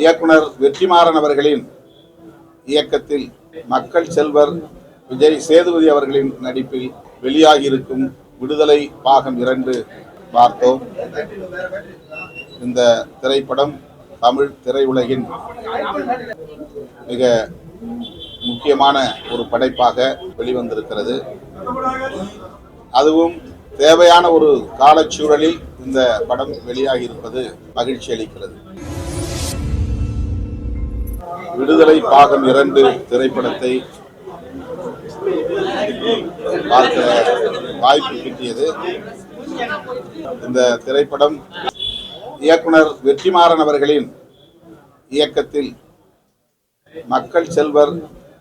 இயக்குனர் வெற்றிமாறன் அவர்களின் இயக்கத்தில் மக்கள் செல்வர் விஜய் சேதுபதி அவர்களின் நடிப்பில் வெளியாகியிருக்கும் விடுதலை பாகம் இரண்டு பார்த்தோம். இந்த திரைப்படம் தமிழ் திரையுலகின் மிக முக்கியமான ஒரு படைப்பாக வெளிவந்திருக்கிறது. அதுவும் தேவையான ஒரு காலச்சூழலில் இந்த படம் வெளியாகி இருப்பது மகிழ்ச்சி அளிக்கிறது. விடுதலை பாகம் இரண்டு திரைப்படத்தை பார்க்கிற வாய்ப்பு கிட்டியது. இந்த திரைப்படம் இயக்குனர் வெற்றிமாறன் அவர்களின் இயக்கத்தில் மக்கள் செல்வர்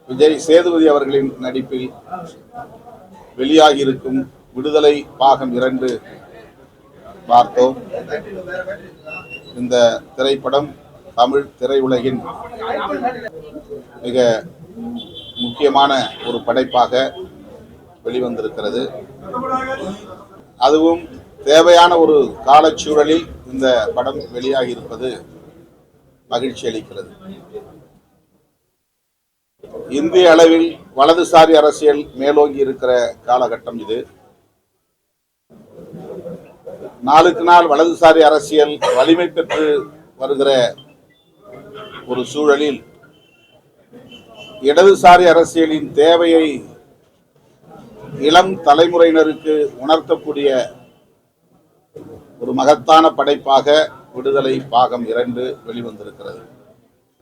விஜய் சேதுபதி அவர்களின் நடிப்பில் வெளியாகியிருக்கும் விடுதலை பாகம் இரண்டு. பார்த்தோம். இந்த திரைப்படம் தமிழ் திரையுலகின் மிக முக்கியமான ஒரு படைப்பாக வெளிவந்திருக்கிறது. அதுவும் தேவையான ஒரு காலச்சூழலில் இந்த படம் வெளியாகி இருப்பது மகிழ்ச்சி அளிக்கிறது. இந்திய அளவில் வலதுசாரி அரசியல் மேலோங்கி இருக்கிற காலகட்டம் இது. நாளுக்கு நாள் வலதுசாரி அரசியல் வலிமை பெற்று வருகிற ஒரு சூழலில் இடதுசாரி அரசியலின் தேவையை இளம் தலைமுறையினருக்கு உணர்த்தக்கூடிய ஒரு மகத்தான படைப்பாக விடுதலை பாகம் இரண்டு வெளிவந்திருக்கிறது.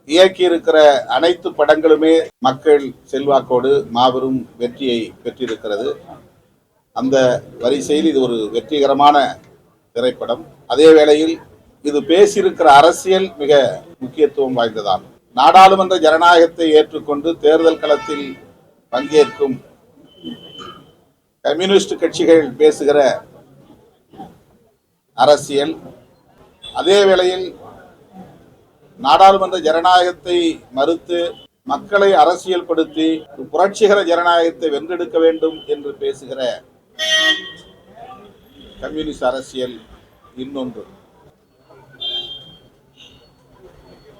இயக்கியிருக்கிற அனைத்து படங்களுமே மக்கள் செல்வாக்கோடு மாபெரும் வெற்றியை பெற்றிருக்கிறது. அந்த வரிசையில் இது ஒரு வெற்றிகரமான திரைப்படம். அதே வேளையில் இது பேசியிருக்கிற அரசியல் மிக முக்கியத்துவம் வாய்ந்ததாகும். நாடாளுமன்ற ஜனநாயகத்தை ஏற்றுக்கொண்டு தேர்தல் களத்தில் பங்கேற்கும் கம்யூனிஸ்ட் கட்சிகள் பேசுகிற அரசியல் அதே வேளையில் நாடாளுமன்ற ஜனநாயகத்தை மறுத்து மக்களை அரசியல்படுத்தி படுத்தி புரட்சிகர ஜனநாயகத்தை வென்றெடுக்க வேண்டும் என்று பேசுகிற கம்யூனிஸ்ட் அரசியல் இன்னொன்று.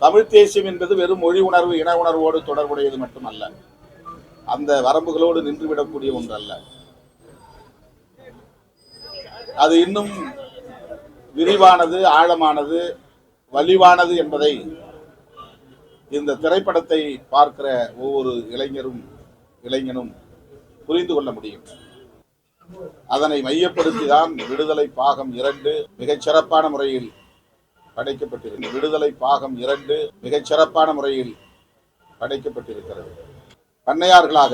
தமிழ் தேசியம் என்பது வெறும் மொழி உணர்வு இன உணர்வோடு தொடர்புடையது மட்டுமல்ல. அந்த வரம்புகளோடு நின்றுவிடக்கூடிய ஒன்றல்ல. அது இன்னும் விரிவானது ஆழமானது வலிவானது என்பதை இந்த திரைப்படத்தை பார்க்கிற ஒவ்வொரு இளைஞரும் இளைஞனும் புரிந்து கொள்ள முடியும். அதனை மையப்படுத்தி தான் விடுதலை பாகம் இரண்டு மிகச் சிறப்பான முறையில் படைக்கப்பட்டிருக்கிறது. விடுதலை பாகம் இரண்டு மிகச் சிறப்பான முறையில் படைக்கப்பட்டிருக்கிறது. பண்ணையார்களாக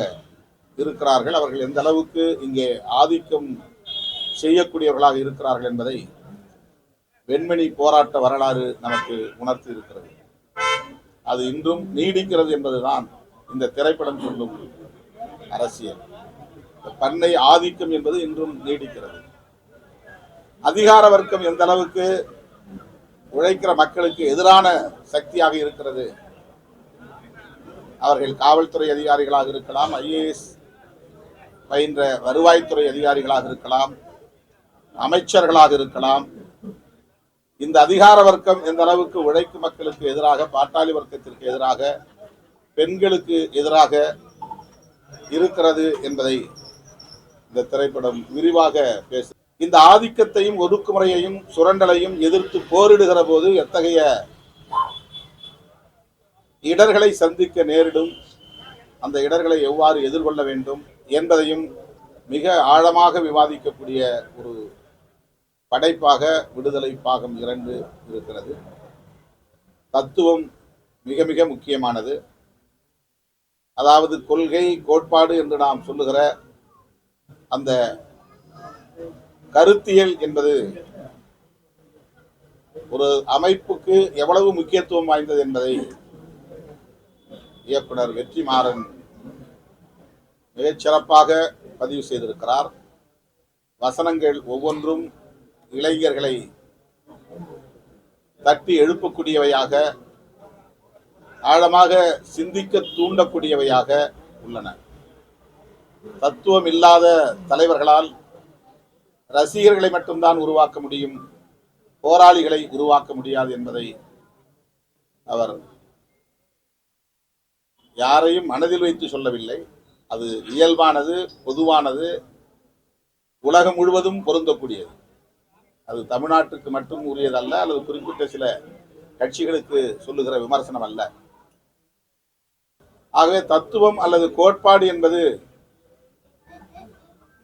இருக்கிறார்கள். அவர்கள் எந்த அளவுக்கு இங்கே ஆதிக்கம் செய்யக்கூடியவர்களாக இருக்கிறார்கள் என்பதை வெண்மணி போராட்ட வரலாறு நமக்கு உணர்த்தி இருக்கிறது. அது இன்றும் நீடிக்கிறது என்பதுதான் இந்த திரைப்படம் சொல்லும் அரசியல். பண்ணை ஆதிக்கம் என்பது இன்றும் நீடிக்கிறது. அதிகார வர்க்கம் எந்த அளவுக்கு உழைக்கிற மக்களுக்கு எதிரான சக்தியாக இருக்கிறது. அவர்கள் காவல்துறை அதிகாரிகளாக இருக்கலாம் ஐஏஎஸ் பயின்ற வருவாய்த்துறை அதிகாரிகளாக இருக்கலாம் அமைச்சர்களாக இருக்கலாம். இந்த அதிகார வர்க்கம் எந்த அளவுக்கு உழைக்கும் மக்களுக்கு எதிராக பாட்டாளி வர்க்கத்திற்கு எதிராக பெண்களுக்கு எதிராக இருக்கிறது என்பதை இந்த திரைப்படம் விரிவாக பேசு இந்த ஆதிக்கத்தையும் ஒடுக்குமுறையையும் சுரண்டலையும் எதிர்த்து போரிடுகிற போது எத்தகைய இடர்களை சந்திக்க நேரிடும்? அந்த இடர்களை எவ்வாறு எதிர்கொள்ள வேண்டும் என்பதையும் மிக ஆழமாக விவாதிக்கக்கூடிய ஒரு படைப்பாக விடுதலை பாகம் இரண்டு இருக்கிறது. தத்துவம் மிக மிக முக்கியமானது. அதாவது கொள்கை கோட்பாடு என்று நாம் சொல்லுகிற அந்த கருத்தியல் என்பது ஒரு அமைப்புக்கு எவ்வளவு முக்கியத்துவம் வாய்ந்தது என்பதை இயக்குனர் வெற்றிமாறன் மிகச் சிறப்பாக பதிவு செய்திருக்கிறார். வசனங்கள் ஒவ்வொன்றும் இளைஞர்களை தட்டி எழுப்பக்கூடியவையாக ஆழமாக சிந்திக்க தூண்டக்கூடியவையாக உள்ளன. தத்துவம் இல்லாத தலைவர்களால் ரசிகர்களை மட்டும்தான் உருவாக்க முடியும் போராளிகளை உருவாக்க முடியாது என்பதை அவர் யாரையும் மனதில் வைத்து சொல்லவில்லை. அது இயல்பானது பொதுவானது உலகம் முழுவதும் பொருந்தக்கூடியது. அது தமிழ்நாட்டுக்கு மட்டும் உரியதல்ல அல்லது குறிப்பிட்ட சில கட்சிகளுக்கு சொல்லுகிற விமர்சனம் அல்ல. ஆகவே தத்துவம் அல்லது கோட்பாடு என்பது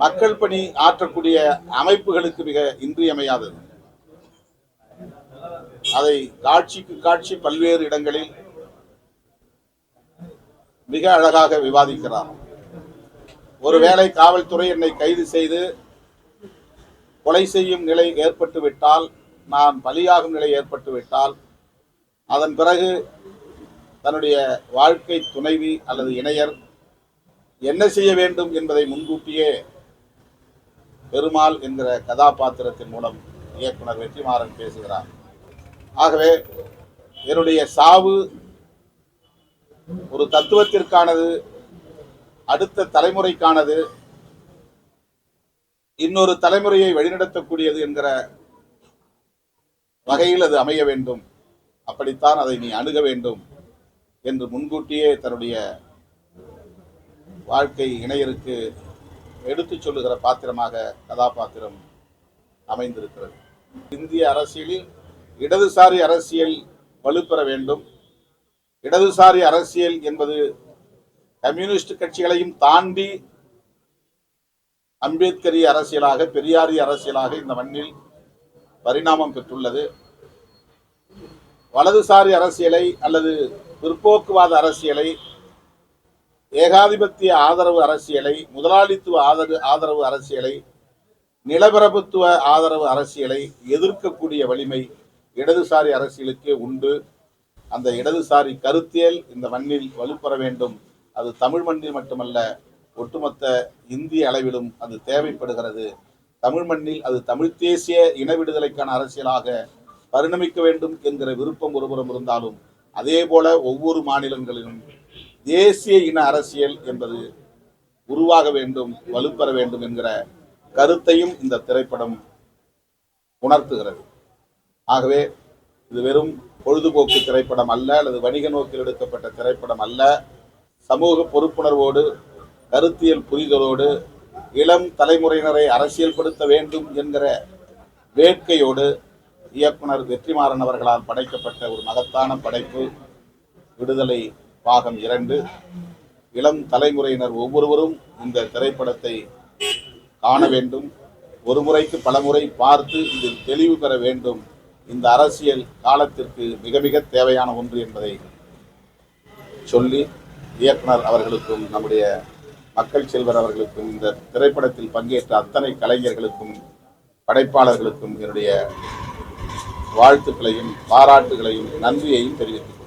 மக்கள் பணி ஆற்றக்கூடிய அமைப்புகளுக்கு மிக இன்றியமையாதது. அதை காட்சிக்கு காட்சி பல்வேறு இடங்களில் மிக அழகாக விவாதிக்கிறார். ஒருவேளை காவல்துறை என்னை கைது செய்து கொலை செய்யும் நிலை ஏற்பட்டுவிட்டால் நான் பலியாகும் நிலை ஏற்பட்டுவிட்டால் அதன் பிறகு தன்னுடைய வாழ்க்கை துணைவி அல்லது இணையர் என்ன செய்ய வேண்டும் என்பதை முன்கூட்டியே பெருமாள் என்கிற கதாபாத்திரத்தின் மூலம் இயக்குனர் வெற்றிமாறன் பேசுகிறார். ஆகவே என்னுடைய சாவு ஒரு தத்துவத்திற்கானது அடுத்த தலைமுறைக்கானது இன்னொரு தலைமுறையை வழிநடத்தக்கூடியது என்கிற வகையில் அது அமைய வேண்டும். அப்படித்தான் அதை நீ அணுக வேண்டும் என்று முன்கூட்டியே தன்னுடைய வாழ்க்கை இணையருக்கு எடுத்துச் சொல்லுகிற பாத்திரமாக கதாபாத்திரம் அமைந்திருக்கிறது. இந்திய அரசியலில் இடதுசாரி அரசியல் வலுப்பெற வேண்டும். இடதுசாரி அரசியல் என்பது கம்யூனிஸ்ட் கட்சிகளையும் தாண்டி அம்பேத்கரிய அரசியலாக பெரியாரிய அரசியலாக இந்த மண்ணில் பரிணாமம் பெற்றுள்ளது. வலதுசாரி அரசியலை அல்லது பிற்போக்குவாத அரசியலை ஏகாதிபத்திய ஆதரவு அரசியலை முதலாளித்துவ ஆதரவு ஆதரவு அரசியலை நிலப்பிரபுத்துவ ஆதரவு அரசியலை எதிர்க்கக்கூடிய வலிமை இடதுசாரி அரசியலுக்கே உண்டு. அந்த இடதுசாரி கருத்தியல் இந்த மண்ணில் வலுப்பெற வேண்டும். அது தமிழ் மண்ணில் மட்டுமல்ல ஒட்டுமொத்த இந்திய அளவிலும் அது தேவைப்படுகிறது. தமிழ் மண்ணில் அது தமிழ் தேசிய இன விடுதலைக்கான அரசியலாக பரிணமிக்க வேண்டும் என்கிற விருப்பம் ஒருபுறம் இருந்தாலும் அதே போல ஒவ்வொரு மாநிலங்களிலும் தேசிய இன அரசியல் என்பது உருவாக வேண்டும் வலுப்பெற வேண்டும் என்கிற கருத்தையும் இந்த திரைப்படம் உணர்த்துகிறது. ஆகவே இது வெறும் பொழுதுபோக்கு திரைப்படம் அல்ல அல்லது வணிக நோக்கில் எடுக்கப்பட்ட திரைப்படம் அல்ல. சமூக பொறுப்புணர்வோடு கருத்தியல் புரிதலோடு இளம் தலைமுறையினரை அரசியல்படுத்த வேண்டும் என்கிற வேட்கையோடு இயக்குனர் வெற்றிமாறன் அவர்களால் படைக்கப்பட்ட ஒரு மகத்தான படைப்பு விடுதலை பாகம் இரண்டு. இளம் தலைமுறையினர் ஒவ்வொருவரும் இந்த திரைப்படத்தை காண வேண்டும். ஒரு முறைக்கு பல முறை பார்த்து இதில் தெளிவு பெற வேண்டும். இந்த அரசியல் காலத்திற்கு மிக மிக தேவையான ஒன்று என்பதை சொல்லி இயக்குனர் அவர்களுக்கும் நம்முடைய மக்கள் செல்வர் அவர்களுக்கும் இந்த திரைப்படத்தில் பங்கேற்ற அத்தனை கலைஞர்களுக்கும் படைப்பாளர்களுக்கும் என்னுடைய வாழ்த்துக்களையும் பாராட்டுகளையும் நன்றியையும் தெரிவித்துக்